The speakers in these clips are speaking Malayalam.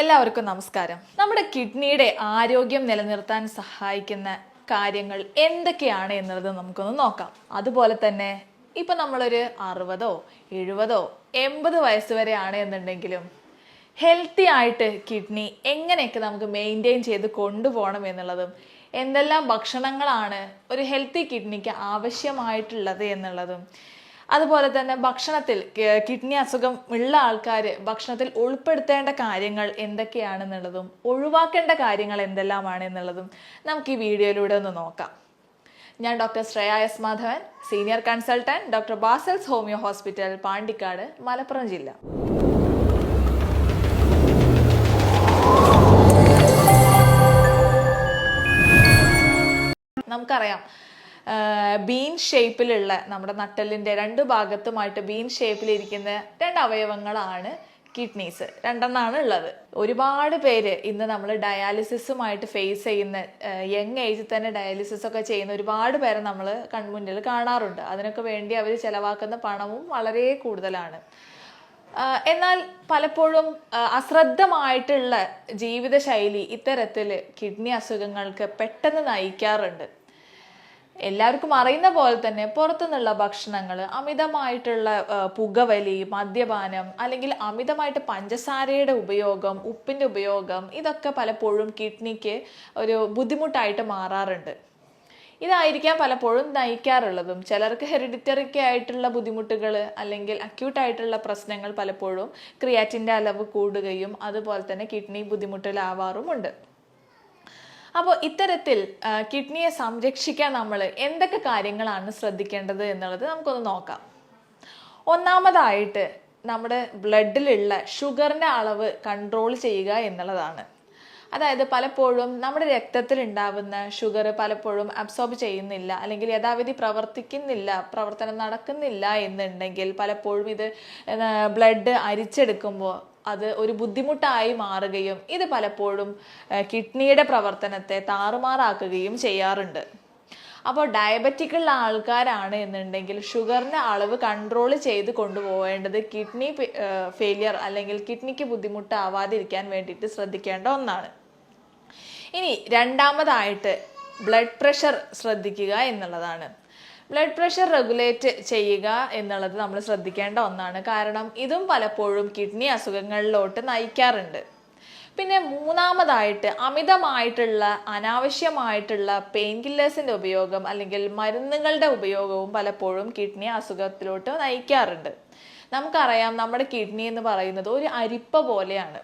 എല്ലാവർക്കും നമസ്കാരം. നമ്മുടെ കിഡ്നിയുടെ ആരോഗ്യം നിലനിർത്താൻ സഹായിക്കുന്ന കാര്യങ്ങൾ എന്തൊക്കെയാണ് എന്നുള്ളത് നമുക്കൊന്ന് നോക്കാം. അതുപോലെ തന്നെ ഇപ്പൊ നമ്മളൊരു അറുപതോ എഴുപതോ എൺപത് വയസ്സ് വരെയാണ് എന്നുണ്ടെങ്കിലും ഹെൽത്തി ആയിട്ട് കിഡ്നി എങ്ങനെയൊക്കെ നമുക്ക് മെയിന്റെയിൻ ചെയ്ത് കൊണ്ടുപോകണം എന്നുള്ളതും എന്തെല്ലാം ഭക്ഷണങ്ങളാണ് ഒരു ഹെൽത്തി കിഡ്നിക്ക് ആവശ്യമായിട്ടുള്ളത് എന്നുള്ളതും അതുപോലെ തന്നെ ഭക്ഷണത്തിൽ കിഡ്നി അസുഖം ഉള്ള ആൾക്കാർ ഭക്ഷണത്തിൽ ഉൾപ്പെടുത്തേണ്ട കാര്യങ്ങൾ എന്തൊക്കെയാണെന്നുള്ളതും ഒഴിവാക്കേണ്ട കാര്യങ്ങൾ എന്തെല്ലാമാണ് എന്നുള്ളതും നമുക്ക് ഈ വീഡിയോയിലൂടെ ഒന്ന് നോക്കാം. ഞാൻ doctor Shreya S Madhavan senior consultant doctor Basil's homeo hospital Pandikkad Malappuram ജില്ല. നമുക്കറിയാം ബീൻ ഷേപ്പിലുള്ള നമ്മുടെ നട്ടലിന്റെ രണ്ട് ഭാഗത്തുമായിട്ട് ബീൻ ഷേപ്പിലിരിക്കുന്ന രണ്ട് അവയവങ്ങളാണ് കിഡ്നീസ്. രണ്ടെണ്ണാണ് ഉള്ളത്. ഒരുപാട് പേര് ഇന്ന് നമ്മൾ ഡയാലിസിസുമായിട്ട് ഫേസ് ചെയ്യുന്ന യങ് ഏജിൽ തന്നെ ഡയാലിസിസ് ഒക്കെ ചെയ്യുന്ന ഒരുപാട് പേരെ നമ്മൾ കൺമുന്നിൽ കാണാറുണ്ട്. അതിനൊക്കെ വേണ്ടി അവർ ചിലവാക്കുന്ന പണവും വളരെ കൂടുതലാണ്. എന്നാൽ പലപ്പോഴും അശ്രദ്ധമായിട്ടുള്ള ജീവിതശൈലി ഇത്തരത്തിൽ കിഡ്നി അസുഖങ്ങൾക്ക് പെട്ടെന്ന് നയിക്കാറുണ്ട്. എല്ലാവർക്കും അറിയുന്ന പോലെ തന്നെ പുറത്തുനിന്നുള്ള ഭക്ഷണങ്ങൾ അമിതമായിട്ടുള്ള പുകവലി മദ്യപാനം അല്ലെങ്കിൽ അമിതമായിട്ട് പഞ്ചസാരയുടെ ഉപയോഗം ഉപ്പിന്റെ ഉപയോഗം ഇതൊക്കെ പലപ്പോഴും കിഡ്നിക്ക് ഒരു ബുദ്ധിമുട്ടായിട്ട് മാറാറുണ്ട്. ഇതായിരിക്കാം പലപ്പോഴും നയിക്കാറുള്ളതും. ചിലർക്ക് ഹെറിഡിറ്ററിക്ക് ആയിട്ടുള്ള ബുദ്ധിമുട്ടുകൾ അല്ലെങ്കിൽ അക്യൂട്ടായിട്ടുള്ള പ്രശ്നങ്ങൾ പലപ്പോഴും ക്രിയാറ്റിന്റെ അളവ് കൂടുകയും അതുപോലെ തന്നെ കിഡ്നി ബുദ്ധിമുട്ടിലാവാറുമുണ്ട്. അപ്പോൾ ഇത്തരത്തിൽ കിഡ്നിയെ സംരക്ഷിക്കാൻ നമ്മൾ എന്തൊക്കെ കാര്യങ്ങളാണ് ശ്രദ്ധിക്കേണ്ടത് എന്നുള്ളത് നമുക്കൊന്ന് നോക്കാം. ഒന്നാമതായിട്ട് നമ്മുടെ ബ്ലഡിലുള്ള ഷുഗറിന്റെ അളവ് കൺട്രോൾ ചെയ്യുക എന്നുള്ളതാണ്. അതായത് പലപ്പോഴും നമ്മുടെ രക്തത്തിൽ ഉണ്ടാവുന്ന ഷുഗർ പലപ്പോഴും അബ്സോർബ് ചെയ്യുന്നില്ല അല്ലെങ്കിൽ യഥാവിധി പ്രവർത്തിക്കുന്നില്ല പ്രവർത്തനം നടക്കുന്നില്ല എന്നുണ്ടെങ്കിൽ പലപ്പോഴും ഇത് ബ്ലഡ് അരിച്ചെടുക്കുമ്പോൾ അത് ഒരു ബുദ്ധിമുട്ടായി മാറുകയും ഇത് പലപ്പോഴും കിഡ്നിയുടെ പ്രവർത്തനത്തെ താറുമാറാക്കുകയും ചെയ്യാറുണ്ട്. അപ്പോൾ ഡയബറ്റിക് ഉള്ള ആൾക്കാരാണ് എന്നുണ്ടെങ്കിൽ ഷുഗറിന്റെ അളവ് കൺട്രോൾ ചെയ്ത് കൊണ്ടുപോകേണ്ടത് കിഡ്നി ഫെയിലിയർ അല്ലെങ്കിൽ കിഡ്നിക്ക് ബുദ്ധിമുട്ടാവാതിരിക്കാൻ വേണ്ടിയിട്ട് ശ്രദ്ധിക്കേണ്ട ഒന്നാണ്. ഇനി രണ്ടാമതായിട്ട് ബ്ലഡ് പ്രഷർ ശ്രദ്ധിക്കുക എന്നുള്ളതാണ്. ബ്ലഡ് പ്രഷർ റെഗുലേറ്റ് ചെയ്യുക എന്നുള്ളത് നമ്മൾ ശ്രദ്ധിക്കേണ്ട ഒന്നാണ്. കാരണം ഇതും പലപ്പോഴും കിഡ്നി അസുഖങ്ങളിലോട്ട് നയിക്കാറുണ്ട്. പിന്നെ മൂന്നാമതായിട്ട് അമിതമായിട്ടുള്ള അനാവശ്യമായിട്ടുള്ള പെയിൻ കില്ലേഴ്സിന്റെ ഉപയോഗം അല്ലെങ്കിൽ മരുന്നുകളുടെ ഉപയോഗവും പലപ്പോഴും കിഡ്നി അസുഖത്തിലോട്ട് നയിക്കാറുണ്ട്. നമുക്കറിയാം നമ്മുടെ കിഡ്നി എന്ന് പറയുന്നത് ഒരു അരിപ്പ പോലെയാണ്.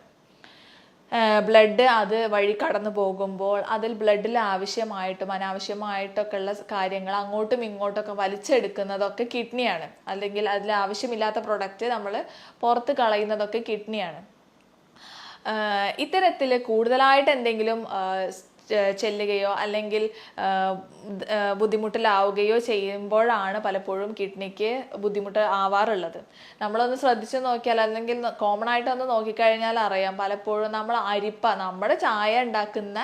ബ്ലഡ് അത് വഴി കടന്നു പോകുമ്പോൾ അതിൽ ബ്ലഡിൽ ആവശ്യമായിട്ടും അനാവശ്യമായിട്ടൊക്കെ ഉള്ള കാര്യങ്ങൾ അങ്ങോട്ടും ഇങ്ങോട്ടൊക്കെ വലിച്ചെടുക്കുന്നതൊക്കെ കിഡ്നിയാണ്. അല്ലെങ്കിൽ അതിൽ ആവശ്യമില്ലാത്ത പ്രൊഡക്റ്റ് നമ്മൾ പുറത്ത് കളയുന്നതൊക്കെ കിഡ്നിയാണ്. ഇത്തരത്തിൽ കൂടുതലായിട്ട് എന്തെങ്കിലും ചെല്ലുകയോ അല്ലെങ്കിൽ ബുദ്ധിമുട്ടിലാവുകയോ ചെയ്യുമ്പോഴാണ് പലപ്പോഴും കിഡ്നിക്ക് ബുദ്ധിമുട്ട് ആവാറുള്ളത്. നമ്മളൊന്ന് ശ്രദ്ധിച്ചു നോക്കിയാൽ അല്ലെങ്കിൽ കോമൺ ആയിട്ട് ഒന്ന് നോക്കിക്കഴിഞ്ഞാൽ അറിയാം. പലപ്പോഴും നമ്മൾ അരിപ്പ നമ്മുടെ ചായ ഉണ്ടാക്കുന്ന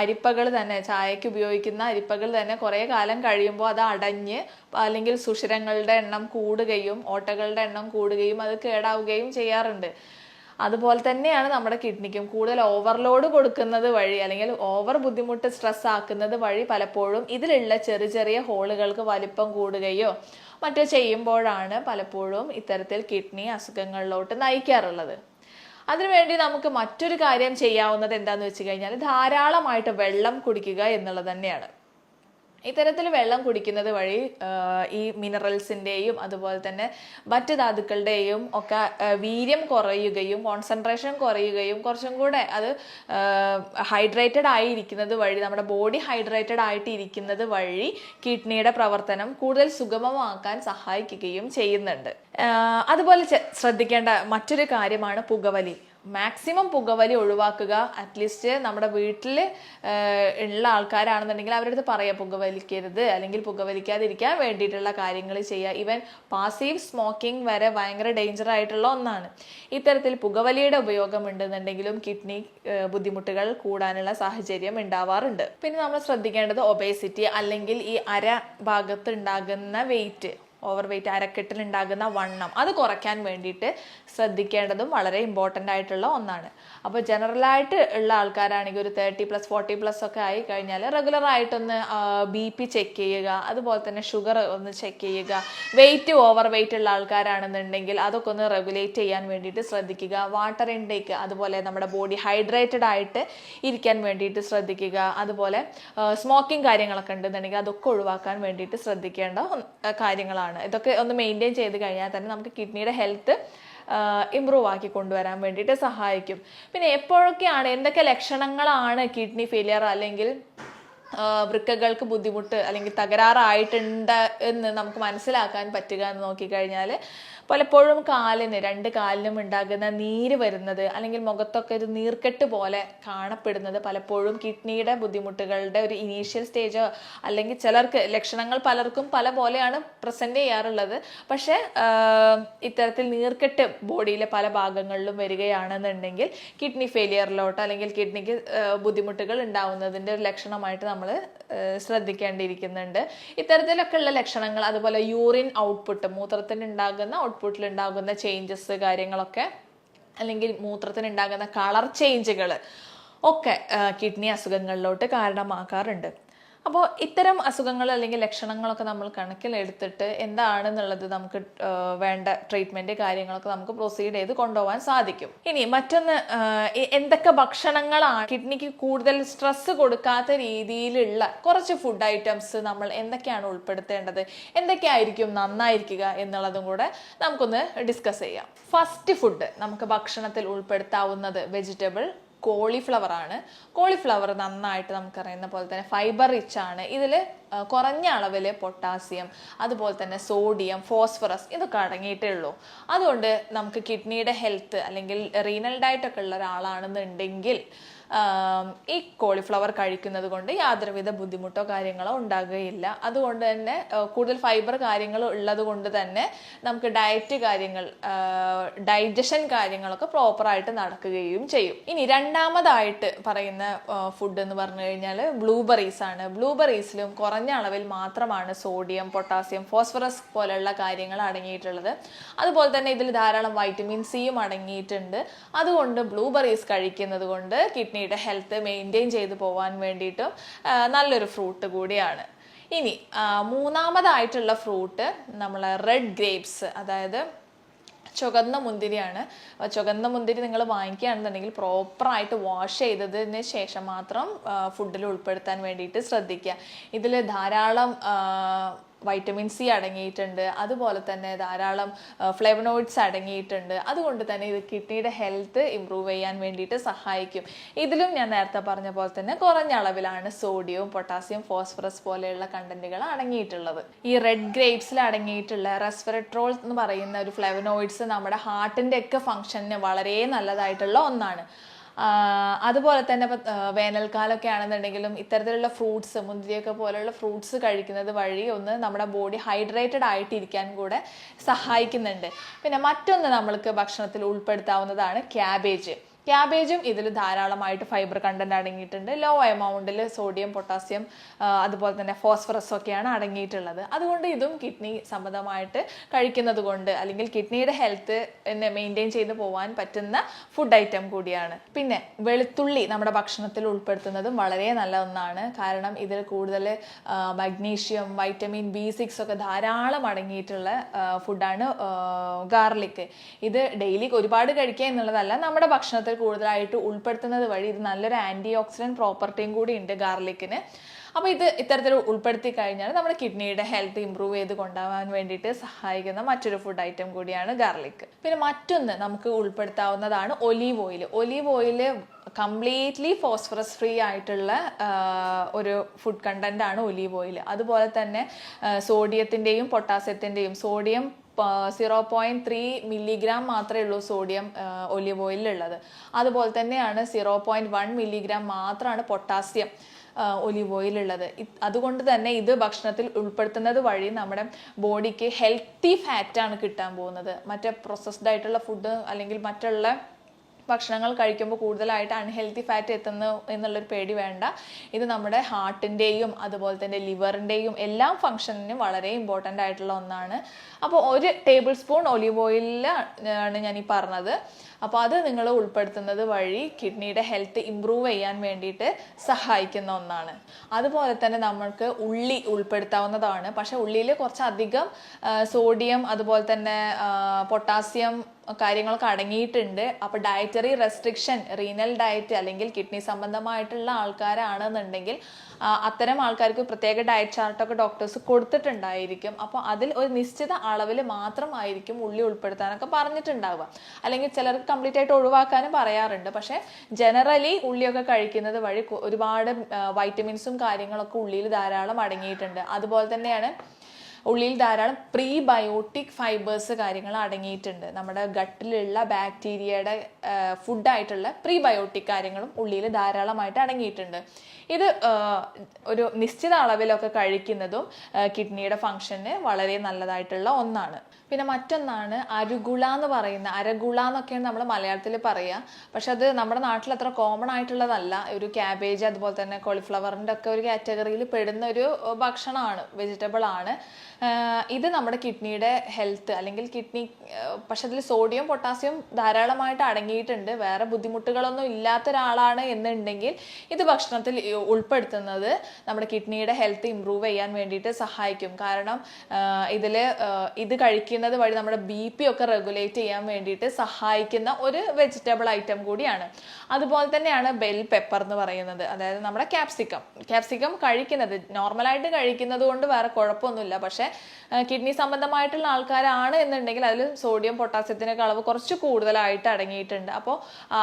അരിപ്പകൾ തന്നെ ചായക്ക് ഉപയോഗിക്കുന്ന അരിപ്പകൾ തന്നെ കുറേ കാലം കഴിയുമ്പോൾ അത് അടഞ്ഞ് അല്ലെങ്കിൽ സുഷിരങ്ങളുടെ എണ്ണം കൂടുകയും ഓട്ടകളുടെ എണ്ണം കൂടുകയും അത് കേടാവുകയും ചെയ്യാറുണ്ട്. അതുപോലെ തന്നെയാണ് നമ്മുടെ കിഡ്നിക്കും കൂടുതൽ ഓവർലോഡ് കൊടുക്കുന്നത് വഴി അല്ലെങ്കിൽ ഓവർ ബുദ്ധിമുട്ട് സ്ട്രെസ് ആക്കുന്നത് വഴി പലപ്പോഴും ഇതിലുള്ള ചെറിയ ചെറിയ ഹോളുകൾക്ക് വലിപ്പം കൂടുകയോ മറ്റോ ചെയ്യുമ്പോഴാണ് പലപ്പോഴും ഇത്തരത്തിൽ കിഡ്നി അസുഖങ്ങളിലോട്ട് നയിക്കാറുള്ളത്. അതിനുവേണ്ടി നമുക്ക് മറ്റൊരു കാര്യം ചെയ്യാവുന്നത് എന്താന്ന് വെച്ച് കഴിഞ്ഞാൽ ധാരാളമായിട്ട് വെള്ളം കുടിക്കുക എന്നുള്ളത് തന്നെയാണ്. ഇത്തരത്തിൽ വെള്ളം കുടിക്കുന്നത് വഴി ഈ മിനറൽസിന്റെയും അതുപോലെ തന്നെ മറ്റ് ധാതുക്കളുടെയും ഒക്കെ വീര്യം കുറയുകയും കോൺസെൻട്രേഷൻ കുറയുകയും കുറച്ചും കൂടെ അത് ഹൈഡ്രേറ്റഡ് ആയിരിക്കുന്നത് വഴി നമ്മുടെ ബോഡി ഹൈഡ്രേറ്റഡ് ആയിട്ട് ഇരിക്കുന്നത് വഴി കിഡ്നിയുടെ പ്രവർത്തനം കൂടുതൽ സുഗമമാക്കാൻ സഹായിക്കുകയും ചെയ്യുന്നുണ്ട്. അതുപോലെ ശ്രദ്ധിക്കേണ്ട മറ്റൊരു കാര്യമാണ് പുകവലി. മാക്സിമം പുകവലി ഒഴിവാക്കുക. അറ്റ്ലീസ്റ്റ് നമ്മുടെ വീട്ടിൽ ഉള്ള ആൾക്കാരാണെന്നുണ്ടെങ്കിൽ അവരുടെ അടുത്ത് പറയാം പുകവലിക്കരുത്. അല്ലെങ്കിൽ പുകവലിക്കാതിരിക്കാൻ വേണ്ടിയിട്ടുള്ള കാര്യങ്ങൾ ചെയ്യുക ഈവൻ പാസീവ് സ്മോക്കിംഗ് വരെ ഭയങ്കര ഡേഞ്ചർ ആയിട്ടുള്ള ഒന്നാണ്. ഇത്തരത്തിൽ പുകവലിയുടെ ഉപയോഗം ഉണ്ടെന്നുണ്ടെങ്കിലും കിഡ്നി ബുദ്ധിമുട്ടുകൾ കൂടാനുള്ള സാഹചര്യം ഉണ്ടാവാറുണ്ട്. പിന്നെ നമ്മൾ ശ്രദ്ധിക്കേണ്ടത് ഒബേസിറ്റി അല്ലെങ്കിൽ ഈ അര ഭാഗത്ത് ഉണ്ടാകുന്ന വെയിറ്റ് ഓവർ വെയിറ്റ് അരക്കെട്ടിലുണ്ടാകുന്ന വണ്ണം. അത് കുറയ്ക്കാൻ വേണ്ടിയിട്ട് ശ്രദ്ധിക്കേണ്ടതും വളരെ ഇമ്പോർട്ടന്റ് ആയിട്ടുള്ള ഒന്നാണ്. അപ്പോൾ ജനറലായിട്ട് ഉള്ള ആൾക്കാരാണെങ്കിൽ ഒരു തേർട്ടി പ്ലസ് ഫോർട്ടി പ്ലസ് ഒക്കെ ആയി കഴിഞ്ഞാൽ റെഗുലർ ആയിട്ടൊന്ന് ബി പി ചെക്ക് ചെയ്യുക അതുപോലെ തന്നെ ഷുഗർ ഒന്ന് ചെക്ക് ചെയ്യുക. വെയിറ്റ് ഓവർ വെയിറ്റ് ഉള്ള ആൾക്കാരാണെന്നുണ്ടെങ്കിൽ അതൊക്കെ ഒന്ന് റെഗുലേറ്റ് ചെയ്യാൻ വേണ്ടിയിട്ട് ശ്രദ്ധിക്കുക. വാട്ടർ ഇൻടേക്ക് അതുപോലെ നമ്മുടെ ബോഡി ഹൈഡ്രേറ്റഡ് ആയിട്ട് ഇരിക്കാൻ വേണ്ടിയിട്ട് ശ്രദ്ധിക്കുക. അതുപോലെ സ്മോക്കിംഗ് കാര്യങ്ങളൊക്കെ ഉണ്ടെന്നുണ്ടെങ്കിൽ അതൊക്കെ ഒഴിവാക്കാൻ വേണ്ടിയിട്ട് ശ്രദ്ധിക്കേണ്ട ഒന്ന്- കാര്യങ്ങളാണ് ഇതൊക്കെ ഒന്ന് മെയിന്റെയിൻ ചെയ്ത് കഴിഞ്ഞാൽ തന്നെ നമുക്ക് കിഡ്നിയുടെ ഹെൽത്ത് ഇമ്പ്രൂവ് ആക്കി കൊണ്ടുവരാൻ വേണ്ടിയിട്ട് സഹായിക്കും. പിന്നെ എപ്പോഴൊക്കെയാണ് എന്തൊക്കെ ലക്ഷണങ്ങളാണ് കിഡ്നി ഫെയിലിയർ അല്ലെങ്കിൽ വൃക്കകൾക്ക് ബുദ്ധിമുട്ട് അല്ലെങ്കിൽ തകരാറായിട്ടുണ്ട് എന്ന് നമുക്ക് മനസ്സിലാക്കാൻ പറ്റുക എന്ന് നോക്കിക്കഴിഞ്ഞാൽ പലപ്പോഴും കാലിന് രണ്ട് കാലിനും ഉണ്ടാകുന്ന നീര് വരുന്നത് അല്ലെങ്കിൽ മുഖത്തൊക്കെ ഒരു നീർക്കെട്ട് പോലെ കാണപ്പെടുന്നത് പലപ്പോഴും കിഡ്നിയുടെ ബുദ്ധിമുട്ടുകളുടെ ഒരു ഇനീഷ്യൽ സ്റ്റേജോ അല്ലെങ്കിൽ ചിലർക്ക് ലക്ഷണങ്ങൾ പലർക്കും പല പോലെയാണ് പ്രസന്റ് ചെയ്യാറുള്ളത്. പക്ഷേ ഇത്തരത്തിൽ നീർക്കെട്ട് ബോഡിയിലെ പല ഭാഗങ്ങളിലും വരികയാണെന്നുണ്ടെങ്കിൽ കിഡ്നി ഫെയിലിയറിലോട്ട് അല്ലെങ്കിൽ കിഡ്നിക്ക് ബുദ്ധിമുട്ടുകൾ ഉണ്ടാവുന്നതിന്റെ ഒരു ലക്ഷണമായിട്ട് നമ്മൾ ശ്രദ്ധിക്കേണ്ടിയിരിക്കുന്നുണ്ട്. ഇത്തരത്തിലൊക്കെയുള്ള ലക്ഷണങ്ങൾ അതുപോലെ യൂറിൻ ഔട്ട്പുട്ട് മൂത്രത്തിന് ഉണ്ടാകുന്ന ഔട്ട്പുട്ടിൽ ഉണ്ടാകുന്ന ചേഞ്ചസ് കാര്യങ്ങളൊക്കെ അല്ലെങ്കിൽ മൂത്രത്തിന് ഉണ്ടാകുന്ന കളർ ചേഞ്ചുകൾ ഒക്കെ കിഡ്നി അസുഖങ്ങളിലോട്ട് കാരണമാക്കാറുണ്ട്. അപ്പോൾ ഇത്തരം അസുഖങ്ങൾ അല്ലെങ്കിൽ ലക്ഷണങ്ങളൊക്കെ നമ്മൾ കണക്കിലെടുത്തിട്ട് എന്താണെന്നുള്ളത് നമുക്ക് വേണ്ട ട്രീറ്റ്മെന്റ് കാര്യങ്ങളൊക്കെ നമുക്ക് പ്രൊസീഡ് ചെയ്ത് കൊണ്ടുപോകാൻ സാധിക്കും. ഇനി മറ്റൊന്ന് എന്തൊക്കെ ഭക്ഷണങ്ങളാണ് കിഡ്നിക്ക് കൂടുതൽ സ്ട്രെസ് കൊടുക്കാത്ത രീതിയിലുള്ള കുറച്ച് ഫുഡ് ഐറ്റംസ് നമ്മൾ എന്തൊക്കെയാണ് ഉൾപ്പെടുത്തേണ്ടത് എന്തൊക്കെയായിരിക്കും നന്നായിരിക്കുക എന്നുള്ളതും കൂടെ നമുക്കൊന്ന് ഡിസ്കസ് ചെയ്യാം. ഫസ്റ്റ് ഫുഡ് നമുക്ക് ഭക്ഷണത്തിൽ ഉൾപ്പെടുത്താവുന്നത് വെജിറ്റബിൾ കോളിഫ്ലവർ ആണ്. കോളിഫ്ലവർ നന്നായിട്ട് നമുക്കറിയുന്ന പോലെ തന്നെ ഫൈബർ റിച്ച് ആണ്. ഇതിൽ കുറഞ്ഞ അളവിൽ പൊട്ടാസ്യം അതുപോലെ തന്നെ സോഡിയം ഫോസ്ഫറസ് ഇതൊക്കെ അടങ്ങിയിട്ടേ ഉള്ളൂ. അതുകൊണ്ട് നമുക്ക് കിഡ്നിയുടെ ഹെൽത്ത് അല്ലെങ്കിൽ റീനൽ ഡയറ്റ് ഒക്കെ ഉള്ള ഒരാളാണെന്നുണ്ടെങ്കിൽ ഈ കോളിഫ്ലവർ കഴിക്കുന്നത് കൊണ്ട് യാതൊരുവിധ ബുദ്ധിമുട്ടോ കാര്യങ്ങളോ ഉണ്ടാകുകയില്ല. അതുകൊണ്ട് തന്നെ കൂടുതൽ ഫൈബർ കാര്യങ്ങൾ ഉള്ളത് കൊണ്ട് തന്നെ നമുക്ക് ഡയറ്റ് കാര്യങ്ങൾ ഡൈജഷൻ കാര്യങ്ങളൊക്കെ പ്രോപ്പറായിട്ട് നടക്കുകയും ചെയ്യും. ഇനി രണ്ടാമതായിട്ട് പറയുന്ന ഫുഡ് എന്ന് പറഞ്ഞു കഴിഞ്ഞാൽ ബ്ലൂബെറീസ് ആണ്. ബ്ലൂബെറീസിലും കുറഞ്ഞ അളവിൽ മാത്രമാണ് സോഡിയം പൊട്ടാസ്യം ഫോസ്ഫറസ് പോലെയുള്ള കാര്യങ്ങൾ അടങ്ങിയിട്ടുള്ളത്. അതുപോലെ തന്നെ ഇതിൽ ധാരാളം വൈറ്റമിൻ സിയും അടങ്ങിയിട്ടുണ്ട്. അതുകൊണ്ട് ബ്ലൂബെറീസ് കഴിക്കുന്നത് കൊണ്ട് കിഡ്നിയുടെ ഹെൽത്ത് മെയിന്റെയിൻ ചെയ്തു പോകാൻ വേണ്ടിയിട്ടും നല്ലൊരു ഫ്രൂട്ട് കൂടിയാണ്. ഇനി മൂന്നാമതായിട്ടുള്ള ഫ്രൂട്ട് നമ്മൾ റെഡ് ഗ്രേപ്സ് അതായത് ചുകന്ന മുന്തിരിയാണ്. ചുകന്ന മുന്തിരി നിങ്ങൾ വാങ്ങിക്കുകയാണെന്നുണ്ടെങ്കിൽ പ്രോപ്പറായിട്ട് വാഷ് ചെയ്തതിന് ശേഷം മാത്രം ഫുഡിൽ ഉൾപ്പെടുത്താൻ വേണ്ടിയിട്ട് ശ്രദ്ധിക്കുക. ഇതിൽ ധാരാളം വൈറ്റമിൻ സി അടങ്ങിയിട്ടുണ്ട് അതുപോലെ തന്നെ ധാരാളം ഫ്ലെവനോയിഡ്സ് അടങ്ങിയിട്ടുണ്ട്. അതുകൊണ്ട് തന്നെ ഇത് കിഡ്നിയുടെ ഹെൽത്ത് ഇമ്പ്രൂവ് ചെയ്യാൻ വേണ്ടിയിട്ട് സഹായിക്കും. ഇതിലും ഞാൻ നേരത്തെ പറഞ്ഞ പോലെ തന്നെ കുറഞ്ഞ അളവിലാണ് സോഡിയവും പൊട്ടാസ്യം ഫോസ്ഫറസ് പോലെയുള്ള കണ്ടന്റുകൾ അടങ്ങിയിട്ടുള്ളത്. ഈ റെഡ് ഗ്രേപ്സിൽ അടങ്ങിയിട്ടുള്ള റെസ്ഫെറട്രോൾ എന്ന് പറയുന്ന ഒരു ഫ്ലെവനോയിഡ്സ് നമ്മുടെ ഹാർട്ടിന്റെ ഒക്കെ ഫംഗ്ഷന് വളരെ നല്ലതായിട്ടുള്ള ഒന്നാണ്. അതുപോലെ തന്നെ ഇപ്പോൾ വേനൽക്കാലമൊക്കെ ആണെന്നുണ്ടെങ്കിലും ഇത്തരത്തിലുള്ള ഫ്രൂട്ട്സ് മുന്തിരിയൊക്കെ പോലെയുള്ള ഫ്രൂട്ട്സ് കഴിക്കുന്നത് വഴി ഒന്ന് നമ്മുടെ ബോഡി ഹൈഡ്രേറ്റഡ് ആയിട്ടിരിക്കാൻ കൂടെ സഹായിക്കുന്നുണ്ട്. പിന്നെ മറ്റൊന്ന് നമ്മൾക്ക് ഭക്ഷണത്തിൽ ഉൾപ്പെടുത്താവുന്നതാണ് ക്യാബേജ്. ക്യാബേജും ഇതിൽ ധാരാളമായിട്ട് ഫൈബർ കണ്ടന്റ് അടങ്ങിയിട്ടുണ്ട്. ലോ എമൗണ്ടിൽ സോഡിയം പൊട്ടാസ്യം അതുപോലെ തന്നെ ഫോസ്ഫറസ് ഒക്കെയാണ് അടങ്ങിയിട്ടുള്ളത്. അതുകൊണ്ട് ഇതും കിഡ്നി സംബന്ധമായിട്ട് കഴിക്കുന്നത് കൊണ്ട് അല്ലെങ്കിൽ കിഡ്നിയുടെ ഹെൽത്ത് മെയിന്റെയിൻ ചെയ്ത് പോകാൻ പറ്റുന്ന ഫുഡ് ഐറ്റം കൂടിയാണ്. പിന്നെ വെളുത്തുള്ളി നമ്മുടെ ഭക്ഷണത്തിൽ ഉൾപ്പെടുത്തുന്നതും വളരെ നല്ല ഒന്നാണ്. കാരണം ഇതിൽ കൂടുതൽ മഗ്നീഷ്യം വൈറ്റമിൻ ബി സിക്സ് ഒക്കെ ധാരാളം അടങ്ങിയിട്ടുള്ള ഫുഡാണ് ഗാർലിക്ക് ഇത് ഡെയിലി ഒരുപാട് കഴിക്കുക എന്നുള്ളതല്ല നമ്മുടെ ഭക്ഷണത്തിൽ കൂടുതലായിട്ട് ഉൾപ്പെടുത്തുന്നത് വഴി ഇത് നല്ലൊരു ആന്റി ഓക്സിഡന്റ് പ്രോപ്പർട്ടിയും കൂടി ഉണ്ട് ഗാർലിക്കിന്. അപ്പോൾ ഇത് ഇത്തരത്തിൽ ഉൾപ്പെടുത്തി കഴിഞ്ഞാൽ നമ്മുടെ കിഡ്നിയുടെ ഹെൽത്ത് ഇമ്പ്രൂവ് ചെയ്ത് കൊണ്ടുപോകാൻ വേണ്ടിയിട്ട് സഹായിക്കുന്ന മറ്റൊരു ഫുഡ് ഐറ്റം കൂടിയാണ് ഗാർലിക്. പിന്നെ മറ്റൊന്ന് നമുക്ക് ഉൾപ്പെടുത്താവുന്നതാണ് olive oil. Olive oil completely phosphorus free ആയിട്ടുള്ള ഒരു ഫുഡ് കണ്ടന്റ് ആണ് ഒലീവ് ഓയിൽ. അതുപോലെ തന്നെ സോഡിയത്തിന്റെയും പൊട്ടാസ്യത്തിന്റെയും sodium zero point three milligram മാത്രമേ ഉള്ളൂ സോഡിയം ഒലിവ് ഓയിലിൽ ഉള്ളത് അതുപോലെ തന്നെയാണ് സീറോ പോയിന്റ് വൺ മില്ലിഗ്രാം മാത്രമാണ് പൊട്ടാസ്യം ഒലിവ് ഓയിലുള്ളത് അതുകൊണ്ട് തന്നെ ഇത് ഭക്ഷണത്തിൽ ഉൾപ്പെടുത്തുന്നത് വഴി നമ്മുടെ ബോഡിക്ക് ഹെൽത്തി ഫാറ്റാണ് കിട്ടാൻ പോകുന്നത്. മറ്റേ പ്രോസസ്ഡ് ആയിട്ടുള്ള ഫുഡ് അല്ലെങ്കിൽ മറ്റുള്ള ഭക്ഷണങ്ങൾ കഴിക്കുമ്പോൾ കൂടുതലായിട്ട് അൺഹെൽത്തി ഫാറ്റ് എത്തുന്നു എന്നുള്ളൊരു പേടി വേണ്ട. ഇത് നമ്മുടെ ഹാർട്ടിന്റെയും അതുപോലെ തന്നെ ലിവറിന്റെയും എല്ലാ ഫങ്ഷനിനും വളരെ ഇമ്പോർട്ടന്റ് ആയിട്ടുള്ള ഒന്നാണ്. അപ്പോൾ ഒരു ടേബിൾ സ്പൂൺ ഒലിവ് ഓയിലാണ് ഞാൻ ഈ പറഞ്ഞത്. അപ്പോൾ അത് നിങ്ങൾ ഉൾപ്പെടുത്തുന്നത് വഴി കിഡ്നിയുടെ ഹെൽത്ത് ഇമ്പ്രൂവ് ചെയ്യാൻ വേണ്ടിയിട്ട് സഹായിക്കുന്ന ഒന്നാണ്. അതുപോലെ തന്നെ നമ്മൾക്ക് ഉള്ളി ഉൾപ്പെടുത്താവുന്നതാണ്. പക്ഷേ ഉള്ളിയിൽ കുറച്ചധികം സോഡിയം അതുപോലെ തന്നെ പൊട്ടാസ്യം കാര്യങ്ങളൊക്കെ അടങ്ങിയിട്ടുണ്ട്. അപ്പോൾ ഡയറ്ററി റെസ്ട്രിക്ഷൻ റീനൽ ഡയറ്റ് അല്ലെങ്കിൽ കിഡ്നി സംബന്ധമായിട്ടുള്ള ആൾക്കാരാണെന്നുണ്ടെങ്കിൽ അത്തരം ആൾക്കാർക്ക് പ്രത്യേക ഡയറ്റ് ചാർട്ടൊക്കെ ഡോക്ടേഴ്സ് കൊടുത്തിട്ടുണ്ടായിരിക്കും. അപ്പോൾ അതിൽ ഒരു നിശ്ചിത അളവിൽ മാത്രമായിരിക്കും ഉള്ളി ഉൾപ്പെടുത്താനൊക്കെ പറഞ്ഞിട്ടുണ്ടാവുക. അല്ലെങ്കിൽ ചിലർക്ക് കംപ്ലീറ്റ് ആയിട്ട് ഒഴിവാക്കാനും പറയാറുണ്ട്. പക്ഷേ ജനറലി ഉള്ളിയൊക്കെ കഴിക്കുന്നത് വഴി ഒരുപാട് വൈറ്റമിൻസും കാര്യങ്ങളൊക്കെ ഉള്ളിയിൽ ധാരാളം അടങ്ങിയിട്ടുണ്ട്. അതുപോലെ തന്നെയാണ് ഉള്ളിയിൽ ധാരാളം പ്രീബയോട്ടിക് ഫൈബേഴ്സ് കാര്യങ്ങൾ അടങ്ങിയിട്ടുണ്ട്. നമ്മുടെ ഗട്ടിലുള്ള ബാക്ടീരിയയുടെ ഫുഡായിട്ടുള്ള പ്രീബയോട്ടിക് കാര്യങ്ങളും ഉള്ളിയിൽ ധാരാളമായിട്ട് അടങ്ങിയിട്ടുണ്ട്. ഇത് ഒരു നിശ്ചിത അളവിലൊക്കെ കഴിക്കുന്നതും കിഡ്നിയുടെ ഫങ്ഷന് വളരെ നല്ലതായിട്ടുള്ള ഒന്നാണ്. പിന്നെ മറ്റൊന്നാണ് അരുഗുള എന്ന് പറയുന്ന അരഗുള എന്നൊക്കെയാണ് നമ്മൾ മലയാളത്തിൽ പറയുക പക്ഷെ അത് നമ്മുടെ നാട്ടിൽ അത്ര കോമൺ ആയിട്ടുള്ളതല്ല. ഒരു ക്യാബേജ് അതുപോലെ തന്നെ കോളിഫ്ലവറിന്റെ ഒക്കെ ഒരു കാറ്റഗറിയിൽ പെടുന്ന ഒരു ഭക്ഷണമാണ് വെജിറ്റബിൾ ആണ്. ഇത് നമ്മുടെ കിഡ്നിയുടെ ഹെൽത്ത് അല്ലെങ്കിൽ കിഡ്നി പക്ഷെ അതിൽ സോഡിയം പൊട്ടാസ്യം ധാരാളമായിട്ട് അടങ്ങിയിട്ടുണ്ട്. വേറെ ബുദ്ധിമുട്ടുകളൊന്നും ഇല്ലാത്ത ഒരാളാണ് എന്നുണ്ടെങ്കിൽ ഇത് ഭക്ഷണത്തിൽ ഉൾപ്പെടുത്തുന്നത് നമ്മുടെ കിഡ്നിയുടെ ഹെൽത്ത് ഇമ്പ്രൂവ് ചെയ്യാൻ വേണ്ടിയിട്ട് സഹായിക്കും. കാരണം ഇതിൽ ഇത് കഴിക്കുന്നത് വഴി നമ്മുടെ ബി പി ഒക്കെ റെഗുലേറ്റ് ചെയ്യാൻ വേണ്ടിയിട്ട് സഹായിക്കുന്ന ഒരു വെജിറ്റബിൾ ഐറ്റം കൂടിയാണ്. അതുപോലെ തന്നെയാണ് ബെൽ പെപ്പർ എന്ന് പറയുന്നത്. അതായത് നമ്മുടെ ക്യാപ്സിക്കം ക്യാപ്സിക്കം കഴിക്കുന്നത് നോർമലായിട്ട് കഴിക്കുന്നത് കൊണ്ട് വേറെ കുഴപ്പമൊന്നുമില്ല. പക്ഷേ കിഡ്നി സംബന്ധമായിട്ടുള്ള ആൾക്കാരാണ് എന്നുണ്ടെങ്കിൽ അതിൽ സോഡിയം പൊട്ടാസ്യത്തിനൊക്കെ അളവ് കുറച്ച് കൂടുതലായിട്ട് അടങ്ങിയിട്ടുണ്ട്. അപ്പോൾ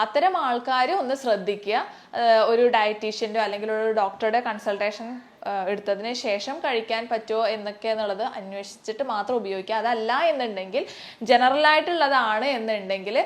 അത്തരം ആൾക്കാർ ഒന്ന് ശ്രദ്ധിക്കുക. ഒരു ഡയറ്റീഷ്യന്റെയോ അല്ലെങ്കിൽ ഒരു ഡോക്ടറുടെ കൺസൾട്ടേഷൻ എടുത്തതിന് ശേഷം കഴിക്കാൻ പറ്റുമോ എന്നൊക്കെ എന്നുള്ളത് അന്വേഷിച്ചിട്ട് മാത്രം ഉപയോഗിക്കുക. അതല്ല എന്നുണ്ടെങ്കിൽ ജനറൽ ആയിട്ടുള്ളതാണ് എന്നുണ്ടെങ്കിൽ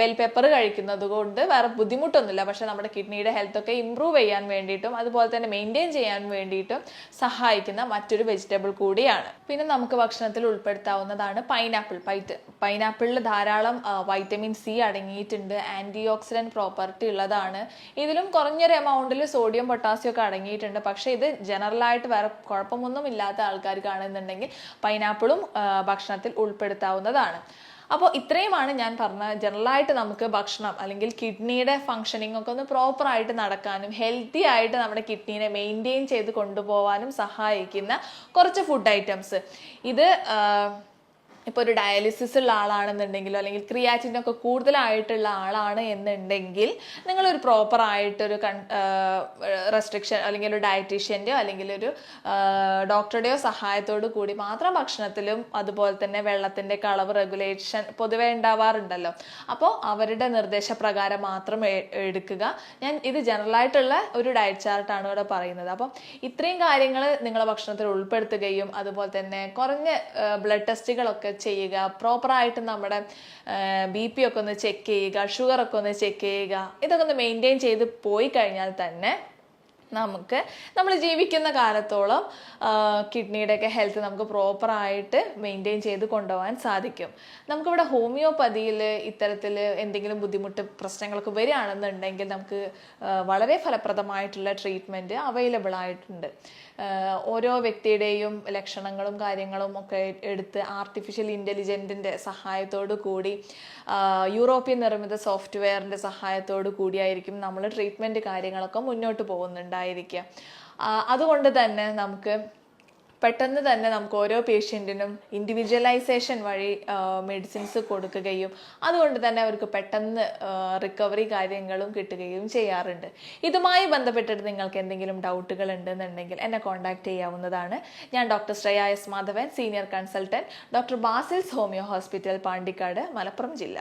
ബെൽ പെപ്പർ കഴിക്കുന്നത് കൊണ്ട് വേറെ ബുദ്ധിമുട്ടൊന്നുമില്ല. പക്ഷേ നമ്മുടെ കിഡ്നിയുടെ ഹെൽത്ത് ഒക്കെ ഇമ്പ്രൂവ് ചെയ്യാൻ വേണ്ടിയിട്ടും അതുപോലെ തന്നെ മെയിന്റെയിൻ ചെയ്യാൻ വേണ്ടിയിട്ടും സഹായിക്കുന്ന മറ്റൊരു വെജിറ്റബിൾ കൂടിയാണ്. പിന്നെ നമുക്ക് ഭക്ഷണത്തിൽ ഉൾപ്പെടുത്താവുന്നതാണ് പൈനാപ്പിൾ പൈറ്റ് പൈനാപ്പിളിൽ ധാരാളം വൈറ്റമിൻ സി അടങ്ങിയിട്ടുണ്ട്. ആന്റി ഓക്സിഡന്റ് പ്രോപ്പർട്ടി ഉള്ളതാണ്. ഇതിലും കുറഞ്ഞൊരു എമൗണ്ടിൽ സോഡിയം പൊട്ടാസ്യം ഒക്കെ അടങ്ങിയിട്ടുണ്ട്. പക്ഷേ ഇത് ജനറലായിട്ട് വേറെ കുഴപ്പമൊന്നും ഇല്ലാത്ത ആൾക്കാർക്കാണെന്നുണ്ടെങ്കിൽ പൈനാപ്പിളും ഭക്ഷണത്തിൽ ഉൾപ്പെടുത്താവുന്നതാണ്. അപ്പോൾ ഇത്രയുമാണ് ഞാൻ പറഞ്ഞ ജനറലായിട്ട് നമുക്ക് ഭക്ഷണം അല്ലെങ്കിൽ കിഡ്നിയുടെ ഫങ്ഷനിങ് ഒക്കെ ഒന്ന് പ്രോപ്പറായിട്ട് നടക്കാനും ഹെൽത്തി ആയിട്ട് നമ്മുടെ കിഡ്നീനെ മെയിന്റെയിൻ ചെയ്ത് കൊണ്ടുപോകാനും സഹായിക്കുന്ന കുറച്ച് ഫുഡ് ഐറ്റംസ് ഇത് ഇപ്പോൾ ഒരു ഡയാലിസിസ് ഉള്ള ആളാണെന്നുണ്ടെങ്കിലോ അല്ലെങ്കിൽ ക്രിയാറ്റിൻ ഒക്കെ കൂടുതലായിട്ടുള്ള ആളാണ് എന്നുണ്ടെങ്കിൽ നിങ്ങളൊരു പ്രോപ്പർ ആയിട്ടൊരു കൺ റെസ്ട്രിക്ഷൻ അല്ലെങ്കിൽ ഒരു ഡയറ്റീഷ്യന്റെയോ അല്ലെങ്കിൽ ഒരു ഡോക്ടറുടെയോ സഹായത്തോടു കൂടി മാത്രം ഭക്ഷണത്തിലും അതുപോലെ തന്നെ വെള്ളത്തിന്റെ അളവ് റെഗുലേഷൻ പൊതുവേ ഉണ്ടാവാറുണ്ടല്ലോ. അപ്പോൾ അവരുടെ നിർദ്ദേശപ്രകാരം മാത്രം എടുക്കുക. ഞാൻ ഇത് ജനറൽ ആയിട്ടുള്ള ഒരു ഡയറ്റ് ചാർട്ടാണ് ഇവിടെ പറയുന്നത്. അപ്പം ഇത്രയും കാര്യങ്ങൾ നിങ്ങളെ ഭക്ഷണത്തിൽ ഉൾപ്പെടുത്തുകയും അതുപോലെ തന്നെ കുറഞ്ഞ ബ്ലഡ് ടെസ്റ്റുകളൊക്കെ ചെയ്യുക പ്രോപ്പറായിട്ട് നമ്മുടെ ബി പി ഒക്കെ ഒന്ന് ചെക്ക് ചെയ്യുക ഷുഗർ ഒക്കെ ഒന്ന് ചെക്ക് ചെയ്യുക ഇതൊക്കെ ഒന്ന് മെയിന്റെയിൻ ചെയ്ത് പോയി കഴിഞ്ഞാൽ തന്നെ നമുക്ക് നമ്മൾ ജീവിക്കുന്ന കാലത്തോളം കിഡ്നിയുടെയൊക്കെ ഹെൽത്ത് നമുക്ക് പ്രോപ്പറായിട്ട് മെയിന്റെയിൻ ചെയ്ത് കൊണ്ടുപോകാൻ സാധിക്കും. നമുക്കിവിടെ ഹോമിയോപ്പതിയിൽ ഇത്തരത്തിൽ എന്തെങ്കിലും ബുദ്ധിമുട്ട് പ്രശ്നങ്ങളൊക്കെ വരികയാണെന്നുണ്ടെങ്കിൽ നമുക്ക് വളരെ ഫലപ്രദമായിട്ടുള്ള ട്രീറ്റ്മെന്റ് അവൈലബിൾ ആയിട്ടുണ്ട്. ഓരോ വ്യക്തിയുടെയും ലക്ഷണങ്ങളും കാര്യങ്ങളും ഒക്കെ എടുത്ത് ആർട്ടിഫിഷ്യൽ ഇന്റലിജന്റിന്റെ സഹായത്തോടു കൂടി യൂറോപ്യൻ നിർമ്മിത സോഫ്റ്റ്വെയറിന്റെ സഹായത്തോടു കൂടിയായിരിക്കും നമ്മൾ ട്രീറ്റ്മെന്റ് കാര്യങ്ങളൊക്കെ മുന്നോട്ട് പോകുന്നുണ്ടായിരിക്കുക ആ, അതുകൊണ്ട് തന്നെ നമുക്ക് പെട്ടെന്ന് തന്നെ നമുക്ക് ഓരോ പേഷ്യന്റിനും ഇൻഡിവിജ്വലൈസേഷൻ വഴി മെഡിസിൻസ് കൊടുക്കുകയും അതുകൊണ്ട് തന്നെ അവർക്ക് പെട്ടെന്ന് റിക്കവറി കാര്യങ്ങളും കിട്ടുകയും ചെയ്യാറുണ്ട്. ഇതുമായി ബന്ധപ്പെട്ടിട്ട് നിങ്ങൾക്ക് എന്തെങ്കിലും ഡൗട്ടുകൾ ഉണ്ടെന്നുണ്ടെങ്കിൽ എന്നെ കോൺടാക്ട് ചെയ്യാവുന്നതാണ്. ഞാൻ doctor Shreya S Madhavan senior consultant doctor Basil's homeo hospital Pandikkad Malappuram ജില്ല.